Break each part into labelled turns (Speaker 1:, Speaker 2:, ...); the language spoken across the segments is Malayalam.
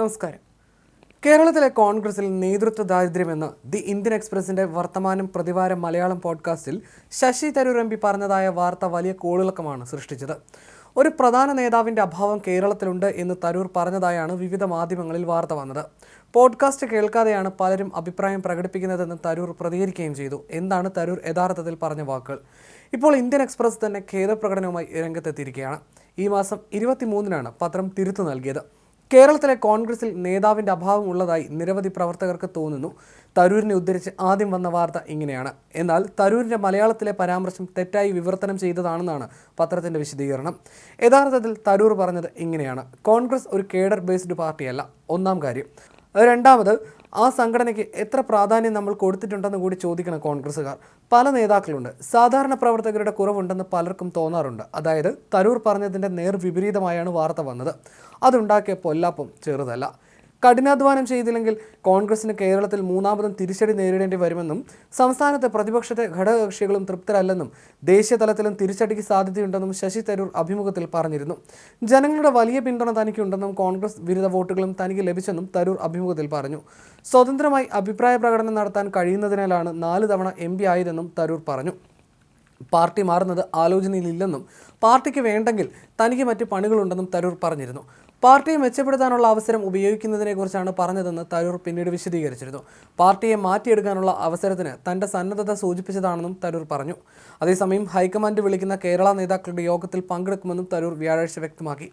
Speaker 1: നമസ്കാരം. കേരളത്തിലെ കോൺഗ്രസിൽ നേതൃത്വ ദാരിദ്ര്യമെന്ന് ദി ഇന്ത്യൻ എക്സ്പ്രസിന്റെ വർത്തമാനം പ്രതിവാര മലയാളം പോഡ്കാസ്റ്റിൽ ശശി തരൂർ എം പി പറഞ്ഞതായ വാർത്ത വലിയ കോളിളക്കമാണ് സൃഷ്ടിച്ചത്. ഒരു പ്രധാന നേതാവിന്റെ അഭാവം കേരളത്തിലുണ്ട് എന്ന് തരൂർ പറഞ്ഞതായാണ് വിവിധ മാധ്യമങ്ങളിൽ വാർത്ത വന്നത്. പോഡ്കാസ്റ്റ് കേൾക്കാതെയാണ് പലരും അഭിപ്രായം പ്രകടിപ്പിക്കുന്നതെന്ന് തരൂർ പ്രതികരിക്കുകയും ചെയ്തു. എന്താണ് തരൂർ യഥാർത്ഥത്തിൽ പറഞ്ഞ വാക്കുകൾ? ഇപ്പോൾ ഇന്ത്യൻ എക്സ്പ്രസ് തന്നെ ഖേദപ്രകടനവുമായി രംഗത്തെത്തിയിരിക്കുകയാണ്. ഈ മാസം ഇരുപത്തിമൂന്നിനാണ് പത്രം തിരുത്തു നൽകിയത്. കേരളത്തിലെ കോൺഗ്രസിൽ നേതാവിന്റെ അഭാവം ഉള്ളതായി നിരവധി പ്രവർത്തകർക്ക് തോന്നുന്നു. തരൂരിനെ ഉദ്ധരിച്ച് ആദ്യം വന്ന വാർത്ത ഇങ്ങനെയാണ്. എന്നാൽ തരൂരിന്റെ മലയാളത്തിലെ പരാമർശം തെറ്റായി വിവർത്തനം ചെയ്തതാണെന്നാണ് പത്രത്തിന്റെ വിശദീകരണം. യഥാർത്ഥത്തിൽ തരൂർ പറഞ്ഞത് ഇങ്ങനെയാണ്. കോൺഗ്രസ് ഒരു കേഡർ ബേസ്ഡ് പാർട്ടിയല്ല. ഒന്നാം കാര്യം. രണ്ടാമത് ആ സംഘടനയ്ക്ക് എത്ര പ്രാധാന്യം നമ്മൾ കൊടുത്തിട്ടുണ്ടെന്ന് കൂടി ചോദിക്കണം കോൺഗ്രസ്സുകാർ. പല നേതാക്കളുണ്ട്. സാധാരണ പ്രവർത്തകരുടെ കുറവുണ്ടെന്ന് പലർക്കും തോന്നാറുണ്ട്. അതായത് തരൂർ പറഞ്ഞതിന്റെ നേർ വിപരീതമായാണ് വാർത്ത വന്നത്. അതുണ്ടാക്കിയ പൊല്ലാപ്പം ചെറുതല്ല. കഠിനാധ്വാനം ചെയ്തില്ലെങ്കിൽ കോൺഗ്രസിന് കേരളത്തിൽ മൂന്നാമതും തിരിച്ചടി നേരിടേണ്ടി വരുമെന്നും സംസ്ഥാനത്തെ പ്രതിപക്ഷത്തെ ഘടകകക്ഷികളും തൃപ്തരല്ലെന്നും ദേശീയ തലത്തിലും തിരിച്ചടിക്ക് സാധ്യതയുണ്ടെന്നും ശശി തരൂർ അഭിമുഖത്തിൽ പറഞ്ഞിരുന്നു. ജനങ്ങളുടെ വലിയ പിന്തുണ തനിക്കുണ്ടെന്നും കോൺഗ്രസ് വിരുദ്ധ വോട്ടുകളും തനിക്ക് ലഭിച്ചെന്നും തരൂർ അഭിമുഖത്തിൽ പറഞ്ഞു. സ്വതന്ത്രമായി അഭിപ്രായ പ്രകടനം നടത്താൻ കഴിയുന്നതിനാലാണ് നാല് തവണ എം പി ആയതെന്നും തരൂർ പറഞ്ഞു. പാർട്ടി മാറുന്നത് ആലോചനയിലില്ലെന്നും പാർട്ടിക്ക് വേണ്ടെങ്കിൽ തനിക്ക് മറ്റ് പണികളുണ്ടെന്നും തരൂർ പറഞ്ഞിരുന്നു. പാർട്ടിയെ മെച്ചപ്പെടുത്താനുള്ള അവസരം ഉപയോഗിക്കുന്നതിനെക്കുറിച്ചാണ് പറഞ്ഞതെന്ന് തരൂർ പിന്നീട് വിശദീകരിച്ചിരുന്നു. പാർട്ടിയെ മാറ്റിയെടുക്കാനുള്ള അവസരത്തിന് തന്റെ സന്നദ്ധത സൂചിപ്പിച്ചതാണെന്നും തരൂർ പറഞ്ഞു. അതേസമയം ഹൈക്കമാൻഡ് വിളിക്കുന്ന കേരള നേതാക്കളുടെ യോഗത്തിൽ പങ്കെടുക്കുമെന്നും തരൂർ വ്യാഴാഴ്ച വ്യക്തമാക്കി.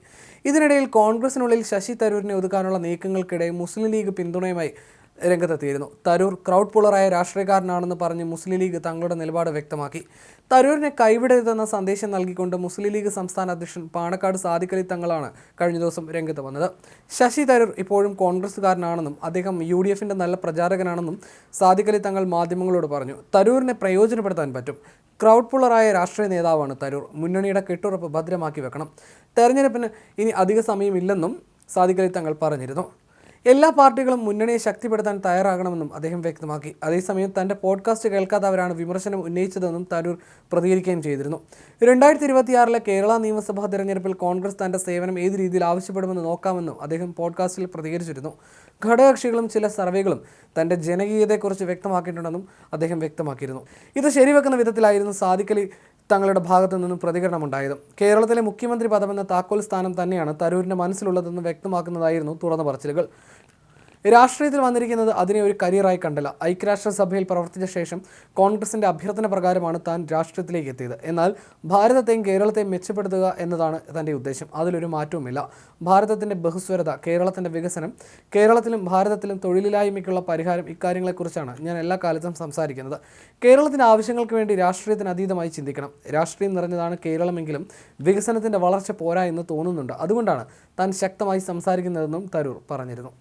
Speaker 1: ഇതിനിടയിൽ കോൺഗ്രസിനുള്ളിൽ ശശി തരൂരിനെ ഒതുക്കാനുള്ള നീക്കങ്ങൾക്കിടെ മുസ്ലിം ലീഗ് പിന്തുണയുമായി രംഗത്തെത്തിയിരുന്നു. തരൂർ ക്രൗഡ് പുളറായ രാഷ്ട്രീയക്കാരനാണെന്ന് പറഞ്ഞ് മുസ്ലിം ലീഗ് തങ്ങളുടെ നിലപാട് വ്യക്തമാക്കി. തരൂരിനെ കൈവിടരുതെന്ന സന്ദേശം നൽകിക്കൊണ്ട് മുസ്ലിം ലീഗ് സംസ്ഥാന അധ്യക്ഷൻ പാണക്കാട് സാദിഖലി തങ്ങളാണ് കഴിഞ്ഞ ദിവസം രംഗത്ത് വന്നത്. ശശി തരൂർ ഇപ്പോഴും കോൺഗ്രസ്സുകാരനാണെന്നും അദ്ദേഹം യു ഡി എഫിന്റെ നല്ല പ്രചാരകനാണെന്നും സാദിഖലി തങ്ങൾ മാധ്യമങ്ങളോട് പറഞ്ഞു. തരൂരിനെ പ്രയോജനപ്പെടുത്താൻ പറ്റും. ക്രൗഡ് പുള്ളറായ രാഷ്ട്രീയ നേതാവാണ് തരൂർ. മുന്നണിയുടെ കെട്ടുറപ്പ് ഭദ്രമാക്കി വെക്കണം. തെരഞ്ഞെടുപ്പിന് ഇനി അധിക സമയമില്ലെന്നും സാദിഖലി തങ്ങൾ പറഞ്ഞിരുന്നു. എല്ലാ പാർട്ടികളും മുന്നണിയെ ശക്തിപ്പെടുത്താൻ തയ്യാറാകണമെന്നും അദ്ദേഹം വ്യക്തമാക്കി. അതേസമയം തന്റെ പോഡ്കാസ്റ്റ് കേൾക്കാത്തവരാണ് വിമർശനം ഉന്നയിച്ചതെന്നും തരൂർ പ്രതികരിക്കുകയും ചെയ്തിരുന്നു. രണ്ടായിരത്തി ഇരുപത്തിയാറിലെ കേരള നിയമസഭാ തെരഞ്ഞെടുപ്പിൽ കോൺഗ്രസ് തന്റെ സേവനം ഏത് രീതിയിൽ ആവശ്യപ്പെടുമെന്ന് നോക്കാമെന്നും അദ്ദേഹം പോഡ്കാസ്റ്റിൽ പ്രതികരിച്ചിരുന്നു. ഘടകകക്ഷികളും ചില സർവേകളും തന്റെ ജനകീയതയെക്കുറിച്ച് വ്യക്തമാക്കിയിട്ടുണ്ടെന്നും അദ്ദേഹം വ്യക്തമാക്കിയിരുന്നു. ഇത് ശരിവെക്കുന്ന വിധത്തിലായിരുന്നു സാധിക്കലി തങ്ങളുടെ ഭാഗത്തു നിന്നും പ്രതികരണമുണ്ടായത്. കേരളത്തിലെ മുഖ്യമന്ത്രി പദമെന്ന താക്കോൽ സ്ഥാനം തന്നെയാണ് തരൂരിന്റെ മനസ്സിലുള്ളതെന്ന് വ്യക്തമാക്കുന്നതായിരുന്നു തുറന്ന പറച്ചിലുകൾ. രാഷ്ട്രീയത്തിൽ വന്നിരിക്കുന്നത് അതിനെ ഒരു കരിയറായി കണ്ടില്ല. ഐക്യരാഷ്ട്രസഭയിൽ പ്രവർത്തിച്ച ശേഷം കോൺഗ്രസിന്റെ അഭ്യർത്ഥന പ്രകാരമാണ് താൻ രാഷ്ട്രീയത്തിലേക്ക് എത്തിയത്. എന്നാൽ ഭാരതത്തെയും കേരളത്തെയും മെച്ചപ്പെടുത്തുക എന്നതാണ് തന്റെ ഉദ്ദേശം. അതിലൊരു മാറ്റവുമില്ല. ഭാരതത്തിന്റെ ബഹുസ്വരത കേരളത്തിന്റെ വികസനം കേരളത്തിലും ഭാരതത്തിലും തൊഴിലില്ലായ്മയ്ക്കുള്ള പരിഹാരം ഇക്കാര്യങ്ങളെക്കുറിച്ചാണ് ഞാൻ എല്ലാ കാലത്തും സംസാരിക്കുന്നത്. കേരളത്തിന്റെ ആവശ്യങ്ങൾക്ക് വേണ്ടി രാഷ്ട്രീയത്തിന് അതീതമായി ചിന്തിക്കണം. രാഷ്ട്രീയം നിറഞ്ഞതാണ് കേരളമെങ്കിലും വികസനത്തിന്റെ വളർച്ച പോരാ എന്ന് തോന്നുന്നുണ്ട്. അതുകൊണ്ടാണ് താൻ ശക്തമായി സംസാരിക്കുന്നതെന്നും തരൂർ പറഞ്ഞിരുന്നു.